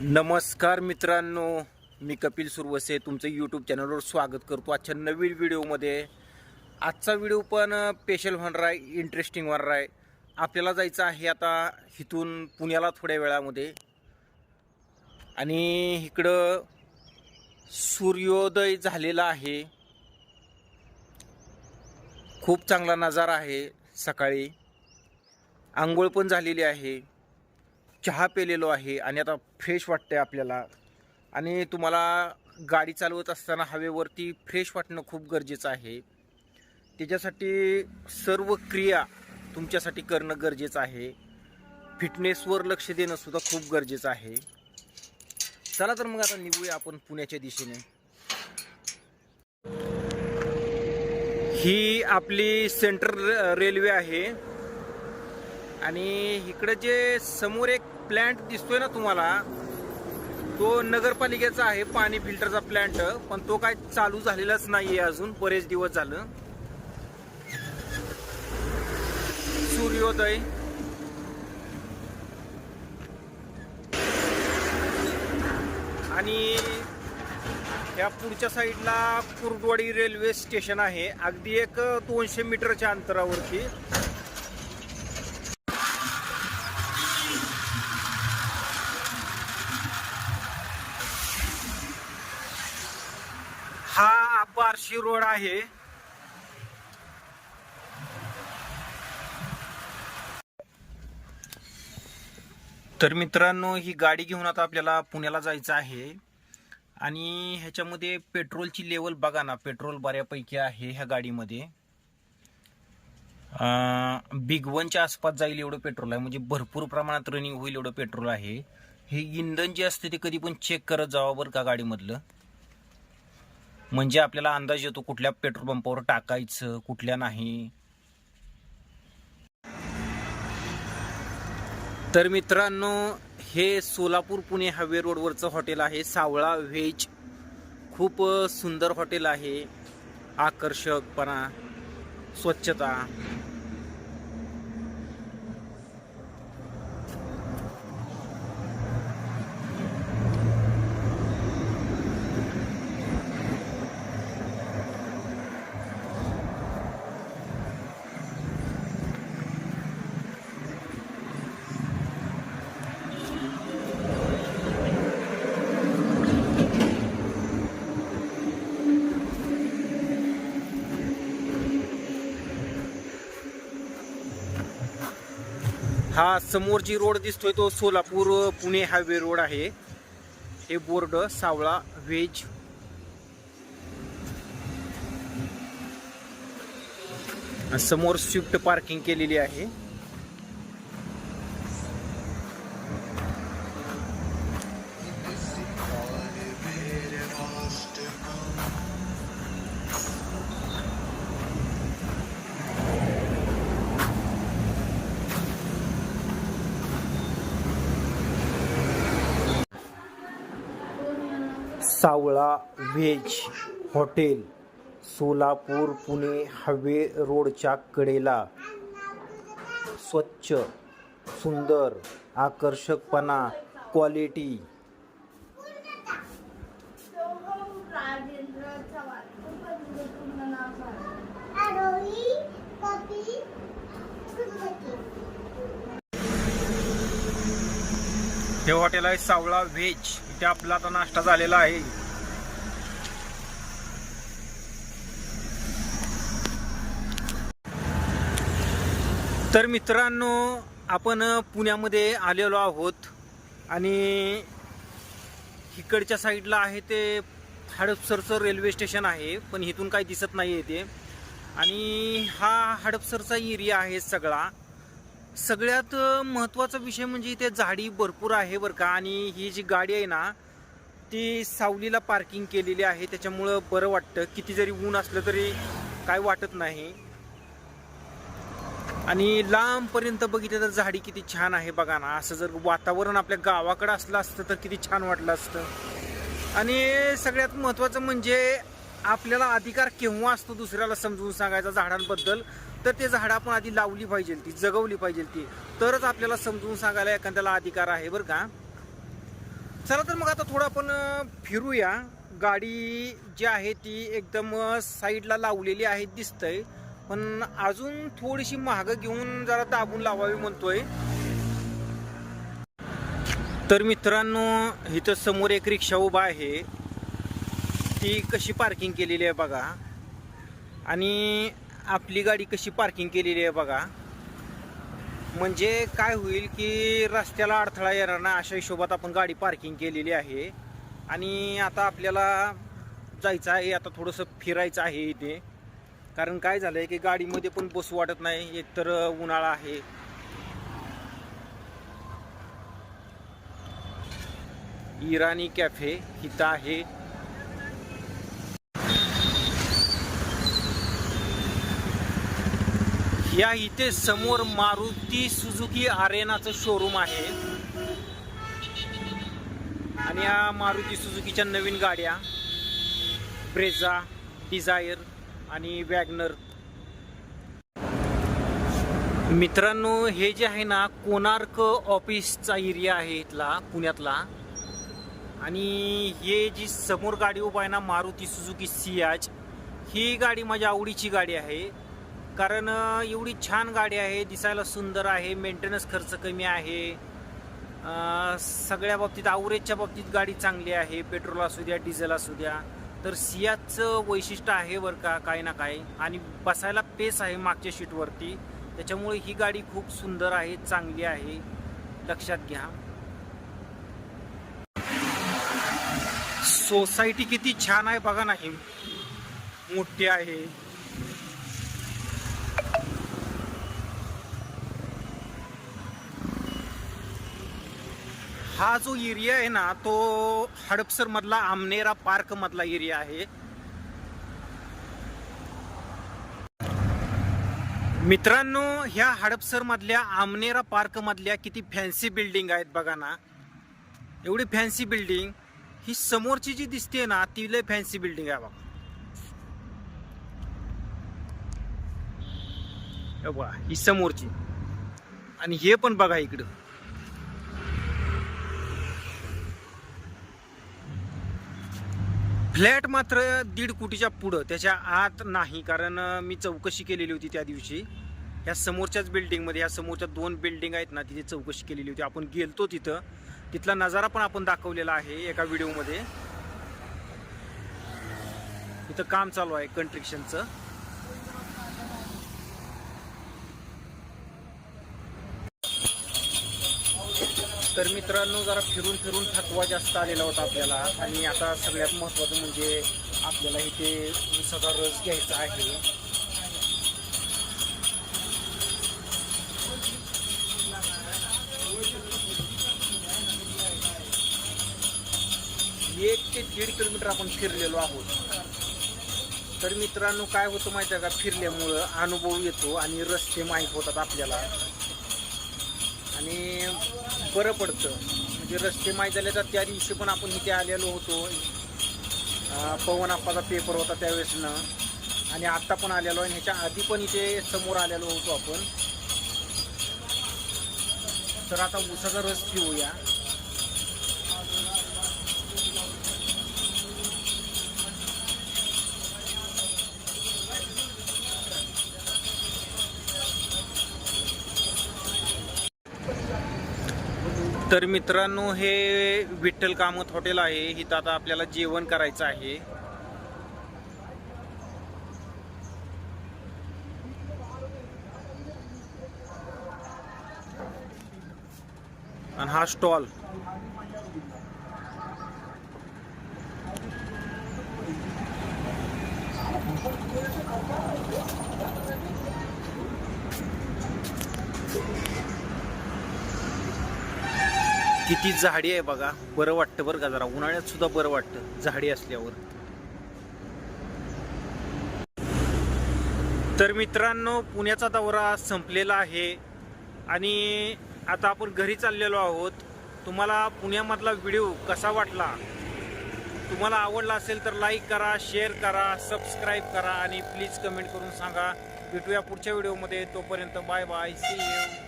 नमस्कार मित्रांनो मी कपिल सुरवसे तुमचं यूट्यूब चॅनलवर स्वागत करतो आजच्या नवीन व्हिडिओमध्ये आजचा व्हिडिओ पण स्पेशल होणार आहे इंटरेस्टिंग होणार आहे. आपल्याला जायचं आहे आता इथून पुण्याला थोड्या वेळामध्ये. आणि इकडं सूर्योदय झालेला आहे. खूप चांगला नजारा आहे सकाळी. आंघोळ पण झालेली आहे. चहा पेलेलो आहे आणि आता फ्रेश वाटतंय आपल्याला. आणि तुम्हाला गाडी चालवत असताना हवेवरती फ्रेश वाटणं खूप गरजेचं आहे. त्याच्यासाठी सर्व क्रिया तुमच्यासाठी करणं गरजेचं आहे. फिटनेसवर लक्ष देणं सुद्धा खूप गरजेचं आहे. चला तर मग आता निघूया आपण पुण्याच्या दिशेने. ही आपली सेंट्रल रेल्वे आहे. आणि इकडं जे समोर एक प्लॅन्ट दिसतोय ना तुम्हाला तो नगरपालिकेचा आहे पाणी फिल्टरचा प्लॅन्ट पण तो काय चालू झालेलाच नाहीये अजून बरेच दिवस झालं. सूर्योदय. आणि या पुढच्या साईडला कुर्डवाडी रेल्वे स्टेशन आहे अगदी एक दोनशे मीटरच्या अंतरावरती. बार्शी रोड आहे. तर मित्रांनो ही गाडी घेऊन आता आपल्याला पुण्याला जायचं आहे. आणि ह्याच्यामध्ये पेट्रोलची लेवल बघा ना पेट्रोल बऱ्यापैकी आहे ह्या गाडीमध्ये. बिग वनच्या आसपास जाईल एवढं पेट्रोल आहे. म्हणजे भरपूर प्रमाणात रनिंग होईल एवढं पेट्रोल आहे. हे इंधन जे असते ते कधी पण चेक करत जावा बरं का गाडीमधलं. म्हणजे आपल्याला अंदाज येतो कुठल्या पेट्रोल पंपावर टाकायचं कुठल्या नाही. तर मित्रांनो हे सोलापूर पुणे हायवे रोडवरचं हॉटेल आहे. सावळा व्हेज. खूप सुंदर हॉटेल आहे. आकर्षकपणा स्वच्छता. हा समोर जी रोड दिसतोय तो सोलापूर पुणे हायवे रोड आहे. हे बोर्ड सावळा व्हेज. समोर स्विफ्ट पार्किंग केलेली आहे. Savala veg hotel Solapur Pune highway रोडच्या कडेला. स्वच्छ सुंदर आकर्षकपणा क्वालिटी. हे हॉटेल आहे सावळा व्हेज. इथे आपला आता नाश्ता झालेला आहे. तर मित्रांनो आपण पुण्यामध्ये आलेलो आहोत आणि इकडच्या साईडला आहे ते हडपसरचं रेल्वे स्टेशन आहे पण इथून काही दिसत नाही आहे ते. आणि हा हडपसरचा एरिया आहे सगळा. सगळ्यात महत्त्वाचा विषय म्हणजे इथे झाडी भरपूर आहे बरं का. आणि ही जी गाडी आहे ना ती सावलीला पार्किंग केलेली आहे. त्याच्यामुळं बरं वाटतं. किती जरी ऊन असलं तरी काय वाटत नाही. आणि लांबपर्यंत बघितलं तर झाडी किती छान आहे बघा ना. असं जर वातावरण आपल्या गावाकडं असलं असतं तर किती छान वाटलं असतं. आणि सगळ्यात महत्त्वाचं म्हणजे आपल्याला अधिकार केव्हा असतो दुसऱ्याला समजून सांगायचा झाडांबद्दल? तर ते झाडं आपण आधी लावली पाहिजे ती जगवली पाहिजे ती. तरच आपल्याला समजून सांगायला एखाद्याला अधिकार आहे बरं का? चला तर मग आता थोडं आपण फिरूया. गाडी जी आहे ती एकदम साईडला लावलेली आहे दिसतंय. पण अजून थोडीशी महाग घेऊन जरा दाबून लावावी म्हणतोय. तर मित्रांनो इथं समोर एक रिक्षा उभा आहे. ती कशी पार्किंग केलेली आहे बघा. आणि आपली गाडी कशी पार्किंग केलेली आहे बघा. म्हणजे काय होईल की रस्त्याला अडथळा येणार ना अशा हिशोबात आपण गाडी पार्किंग केलेली आहे. आणि आता आपल्याला जायचं आहे आता थोडंसं फिरायचं आहे इथे. कारण काय झालं आहे की गाडीमध्ये पण बसू वाटत नाही एकतर उन्हाळा आहे. इराणी कॅफे इथं आहे. या इथे समोर मारुती सुझुकी आरेनाचं शोरूम आहे. आणि या मारुती सुझुकीच्या नवीन गाड्या ब्रेझा डिझायर आणि वॅगनर. मित्रांनो हे जे आहे ना कोणार्क ऑफिसचा एरिया आहे इथला पुण्यातला. आणि हे जी समोर गाडी उभा आहे ना मारुती सुझुकी सियाज ही गाडी माझ्या आवडीची गाडी आहे. कारण एवढी छान गाडी आहे दिसायला सुंदर आहे मेंटेनन्स खर्च कमी आहे. सगळ्या बाबतीत आवरेजच्या बाबतीत गाडी चांगली आहे पेट्रोल असू द्या डिझेल असू द्या. तर सियाचं वैशिष्ट्य आहे बरं का काय ना काय आणि बसायला पेस आहे मागच्या शीटवरती त्याच्यामुळे ही गाडी खूप सुंदर आहे चांगली आहे. लक्षात घ्या. सोसायटी किती छान आहे बघा नाही मोठी आहे. हा जो एरिया आहे ना तो हडपसर मधला आमनेरा पार्क मधला एरिया आहे. मित्रांनो ह्या हडपसर मधल्या आमनेरा पार्क मधल्या किती फॅन्सी बिल्डिंग आहेत बघा ना. एवढी फॅन्सी बिल्डिंग ही समोरची जी दिसते ना ती लय फॅन्सी बिल्डिंग आहे बघा ही समोरची. आणि हे पण बघा इकडं. फ्लॅट मात्र दीड कोटीच्या पुढं त्याच्या आत नाही. कारण मी चौकशी केलेली होती त्या दिवशी. ह्या समोरच्याच बिल्डिंगमध्ये ह्या समोरच्या दोन बिल्डिंग आहेत ना तिथे चौकशी केलेली होती. आपण गेलतो तिथं. तिथला नजारा पण आपण दाखवलेला आहे एका व्हिडिओमध्ये. इथं काम चालू आहे कंस्ट्रक्शनचं तर मित्रांनो जरा फिरून फिरून थकवा जास्त आलेला होता आपल्याला. आणि आता सगळ्यात महत्त्वाचं म्हणजे आपल्याला इथे उसाचा रस घ्यायचा आहे. एक ते दीड किलोमीटर आपण फिरलेलो आहोत. तर मित्रांनो काय होतं माहिती आहे का? फिरल्यामुळं अनुभव येतो आणि रस्ते माहीत होतात आपल्याला. आणि बरं पडतं. म्हणजे रस्ते माहीत झाले तर त्या दिवशी पण आपण इथे आलेलो होतो. पवन आप्पाचा पेपर होता त्यावेळेसनं. आणि आत्ता पण आलेलो आणि ह्याच्या आधी पण इथे समोर आलेलो होतो आपण. तर आता उसाचा रस पिऊया. तर मित्रांनो हे विठ्ठल कामत हॉटेल आहे. इथं आता आपल्याला जेवण करायचं आहे. आणि हा स्टॉल. किती झाडी आहे बघा. बरं वाटतं बरं का जरा. उन्हाळ्यात सुद्धा बरं वाटतं झाडी असल्यावर. तर मित्रांनो पुण्याचा दौरा संपलेला आहे. आणि आता आपण घरी चाललेलो आहोत. तुम्हाला पुण्यामधला व्हिडिओ कसा वाटला? तुम्हाला आवडला असेल तर लाईक करा शेअर करा सबस्क्राईब करा आणि प्लीज कमेंट करून सांगा. भेटूया पुढच्या व्हिडिओमध्ये. तोपर्यंत बाय बाय सी यू